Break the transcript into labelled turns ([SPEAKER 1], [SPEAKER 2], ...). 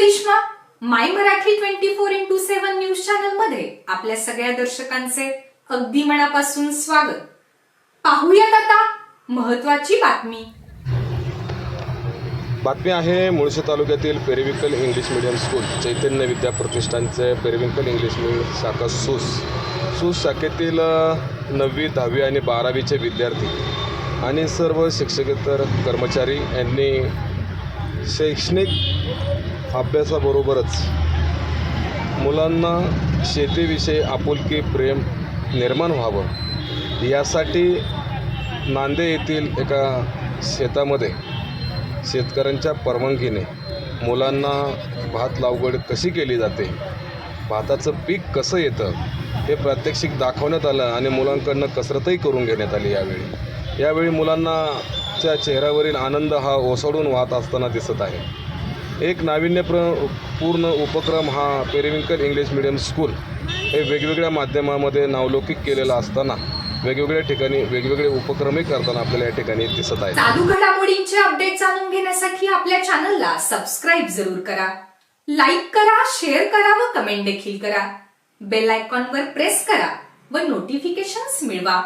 [SPEAKER 1] Karishma my Marathi twenty four into seven news चॅनलमध्ये आपल्या सगळ्या दर्शकांचे अगदी मनापासून स्वागत. पाहूयात आता महत्वाची बातमी.
[SPEAKER 2] बातमी आहे मुळशी तालुक्यातील periwinkle English medium school Chaitanya Vidya प्रतिष्ठानचे पेरिविकल इंग्लिश मीडियम शाखा सूस. सूस शाखेतील नववी दहावी आणि बारावीचे विद्यार्थी आणि सर्व शिक्षकेतर कर्मचारी यांनी शैक्षणिक अभ्यासाबरोबरच मुलांना शेतीविषयी आपुलकी प्रेम निर्माण व्हावं. यासाठी नांदे येथील एका शेतामध्ये शेतकऱ्यांच्या परवानगीने मुलांना भात लागवड कशी केली जाते भाताचं पीक कसं येतं हे प्रात्यक्षिक दाखवण्यात आलं आणि मुलांकडनं कसरतही करून घेण्यात आली यावेळी. यावेळी मुलांना च्या चेहऱ्यावरील आनंद हा ओसडून वाहत असताना दिसत आहे. एक नाविन्यप्र पूर्ण उपक्रम हा पेरिविंकल इंग्लिश मिडियम स्कूल हे वेगवेगळ्या माध्यमामध्ये नावलौकिक केलेला असताना वेगवेगळ्या ठिकाणी वेगवेगळे उपक्रमही करताना आपल्याला या ठिकाणी दिसत आहे.
[SPEAKER 1] साधू घडामोडींचे अपडेट जाणून घेण्यासाठी आपल्या चॅनलला सबस्क्राईब जरूर करा. लाईक करा शेअर करा व कमेंट देखील करा. बेल आयकॉनवर प्रेस करा व नोटिफिकेशन्स मिळवा.